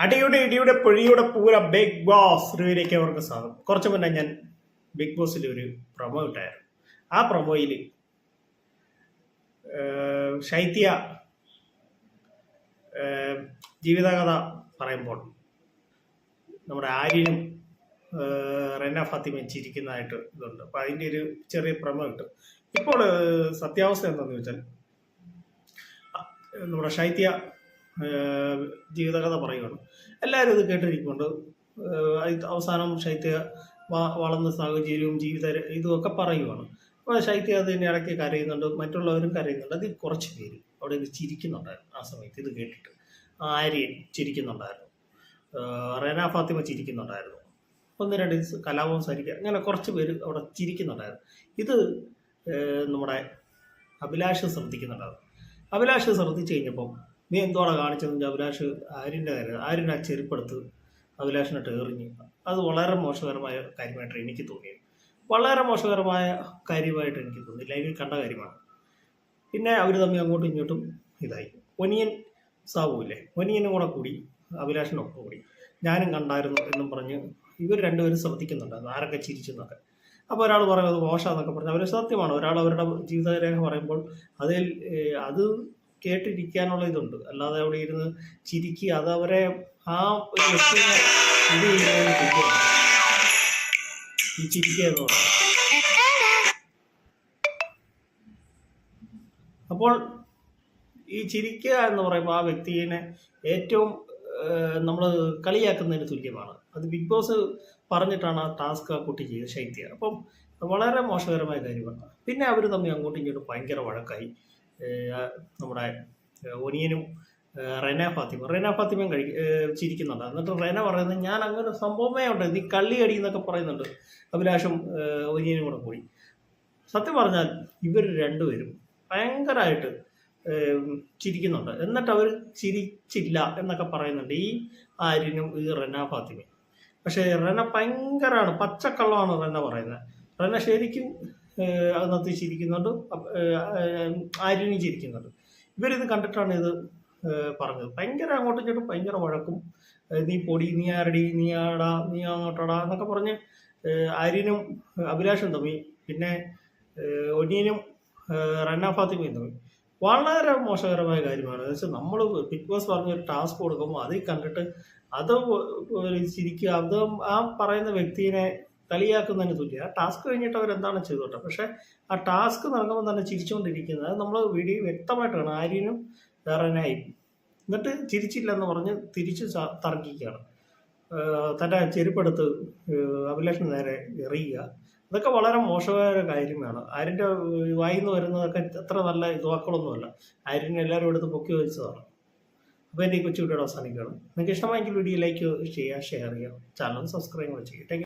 അടിയുടെ ഇടിയുടെ പൊഴിയുടെ പൂര ബിഗ് ബോസ് റിവ്യൂലേക്ക് അവർക്ക് സ്വാഗതം. കുറച്ച് മുന്നേ ഞാൻ ബിഗ് ബോസിൽ ഒരു പ്രൊമോ ഇട്ടായിരുന്നു. ആ പ്രൊമോയിൽ ശൈത്യ ജീവിതകഥ പറയുമ്പോൾ നമ്മുടെ ആര്യനും റെന ഫാത്തിമയും ചിരിക്കുന്നതായിട്ട് ഇതുണ്ട്. അപ്പം അതിന്റെ ഒരു ചെറിയ പ്രമ കിട്ടും ഇപ്പോൾ സത്യാവസ്ഥ എന്താണെന്ന് വെച്ചാൽ നമ്മുടെ ശൈത്യ ജീവിതകഥ പറയുകയാണ്. എല്ലാവരും ഇത് കേട്ടിരിക്കുന്നുണ്ട് അവസാനം ശൈത്യ വളർന്ന സാഹചര്യവും ജീവിത ഇതുമൊക്കെ പറയുവാണ്. അപ്പോൾ ശൈത്യ അത് തന്നെ ഇടയ്ക്ക് കരയുന്നുണ്ട്. മറ്റുള്ളവരും കരയുന്നുണ്ട്. അതിൽ കുറച്ച് പേര് അവിടെ ഇത് ചിരിക്കുന്നുണ്ടായിരുന്നു ആ സമയത്ത് ഇത് കേട്ടിട്ട്. ആര്യൻ ചിരിക്കുന്നുണ്ടായിരുന്നു. റെന ഫാത്തിമ ചിരിക്കുന്നുണ്ടായിരുന്നു. ഒന്ന് രണ്ട് കലാപം സരിക്കുക അങ്ങനെ കുറച്ച് പേര് അവിടെ ചിരിക്കുന്നുണ്ടായിരുന്നു. ഇത് നമ്മുടെ അഭിലാഷ് ശ്രദ്ധിക്കുന്നുണ്ടായിരുന്നു. അഭിലാഷ് ശ്രദ്ധിച്ചു കഴിഞ്ഞപ്പം നീ എന്തോടെ കാണിച്ചതെന്ന് അഭിലാഷ്? ആര്യന്റെ കാര്യം. ആര്യൻ ആ ചെരുപ്പെടുത്ത് അഭിലാഷിനിട്ട് എറിഞ്ഞു. അത് വളരെ മോശകരമായ കാര്യമായിട്ട് എനിക്ക് തോന്നിയത്. വളരെ മോശകരമായ കാര്യമായിട്ട് എനിക്ക് തോന്നിയില്ല. എനിക്ക് കണ്ട കാര്യമാണ്. പിന്നെ അവർ തമ്മിൽ അങ്ങോട്ടും ഇങ്ങോട്ടും ഇതായി. ഒനിയൻ സാബുല്ലേ ഒനിയനും കൂടെ കൂടി അഭിലാഷിനൊപ്പം കൂടി. ഞാനും കണ്ടായിരുന്നു എന്നും പറഞ്ഞ് ഇവർ രണ്ടുപേരും ശ്രദ്ധിക്കുന്നുണ്ട് ആരൊക്കെ ചിരിച്ചെന്നൊക്കെ അപ്പോൾ ഒരാൾ പറയുന്നത് മോശമെന്നൊക്കെ പറഞ്ഞ് അവർ സത്യമാണ്. ഒരാൾ അവരുടെ ജീവിതരേഖ പറയുമ്പോൾ അതിൽ അത് കേട്ടിരിക്കാനുള്ള ഇതുണ്ട്. അല്ലാതെ അവിടെ ഇരുന്ന് ചിരിക്കുക അത് അവരെ ആ ഒരു വ്യക്തിനെ ഇത് ചെയ്യുന്നതിന് ഈ ചിരിക്കുക എന്ന് പറയുന്നത്. അപ്പോൾ ഈ ചിരിക്കുക എന്ന് പറയുമ്പോൾ ആ വ്യക്തിയെ ഏറ്റവും നമ്മൾ കളിയാക്കുന്നതിന് തുല്യമാണ്. അത് ബിഗ് ബോസ് പറഞ്ഞിട്ടാണ് ആ ടാസ്ക് ആ കുട്ടി ചെയ്ത് ശൈത്യ. അപ്പം വളരെ മോശകരമായ കാര്യമാണ്. പിന്നെ അവർ തമ്മിൽ അങ്ങോട്ടും ഇങ്ങോട്ടും ഭയങ്കര വഴക്കായി. നമ്മുടെ ഒനിയനും റെന ഫാത്തിമ. റെന ഫാത്തിമയും കഴി ചിരിക്കുന്നുണ്ട്. എന്നിട്ട് റെന പറയുന്നത് ഞാൻ അങ്ങനെ സംഭവമേ ഉണ്ട് നീ കള്ളി അടി എന്നൊക്കെ പറയുന്നുണ്ട്. അഭിലാഷും ഒനിയനും കൂടെ കൂടി സത്യം പറഞ്ഞാൽ ഇവർ രണ്ടുപേരും ഭയങ്കരമായിട്ട് ചിരിക്കുന്നുണ്ട്. എന്നിട്ട് അവർ ചിരിച്ചില്ല എന്നൊക്കെ പറയുന്നുണ്ട് ഈ ആര്യനും ഈ റെന ഫാത്തിമയും. പക്ഷേ റെന ഭയങ്കരമാണ് പച്ചക്കള്ളമാണ് റെന പറയുന്നത്. റെന ശരിക്കും അതിനകത്ത് ചിരിക്കുന്നുണ്ട്. ആര്യനും ചിരിക്കുന്നുണ്ട്. ഇവരിത് കണ്ടിട്ടാണ് ഇത് പറഞ്ഞത്. ഭയങ്കര അങ്ങോട്ടും ഇങ്ങോട്ടും ഭയങ്കര വഴക്കും. നീ പൊടി നീ ആരടി നീ ആടാ നീ അങ്ങോട്ടടാ എന്നൊക്കെ പറഞ്ഞ് ആര്യനും അഭിലാഷും തമ്മി പിന്നെ ഏഹ്, ഒനിയനും ഏഹ്, റെന ഫാത്തിമയും തമ്മി വളരെ മോശകരമായ കാര്യമാണ്. എന്ന് വെച്ചാൽ നമ്മൾ ബിഗ് ബോസ് പറഞ്ഞ ഒരു ടാസ്ക് കൊടുക്കുമ്പോൾ അതിൽ കണ്ടിട്ട് അത് ചിരിക്കുക അത് ആ പറയുന്ന വ്യക്തിയെ കളിയാക്കുന്നതിന് തുല്യ ആ ടാസ്ക് കഴിഞ്ഞിട്ട് അവരെന്താണ് ചെയ്തോട്ടെ? പക്ഷേ ആ ടാസ്ക് നടക്കുമ്പോൾ തന്നെ ചിരിച്ചുകൊണ്ടിരിക്കുന്നത് നമ്മൾ വീഡിയോ വ്യക്തമായിട്ട് കാണാം. ആര്യനും വേറെനായി എന്നിട്ട് ചിരിച്ചില്ല എന്ന് പറഞ്ഞ് തിരിച്ച് തർക്കിക്കുകയാണ്. തന്റെ ചെരുപ്പെടുത്ത് അഭിലാഷിന് നേരെ എറിയുക. ഇതൊക്കെ വളരെ മോശമായ ഒരു കാര്യമാണ്. ആര്യന്റെ വായിൽ നിന്ന് വരുന്നതൊക്കെ അത്ര നല്ല ഇതുവാക്കളൊന്നുമല്ല ആര്യനെ എല്ലാവരും എടുത്ത് പൊക്കി വെച്ചതാണ്. അപ്പോൾ എന്റെ ഈ കൊച്ചുകുട്ടിയുടെ അവസാനിക്കുകയാണ്. നിങ്ങൾക്ക് ഇഷ്ടമായെങ്കിൽ വീഡിയോ ലൈക്ക് ചെയ്യുക ഷെയർ ചെയ്യുക. ചാനൽ സബ്സ്ക്രൈബ് ചെയ്യുക.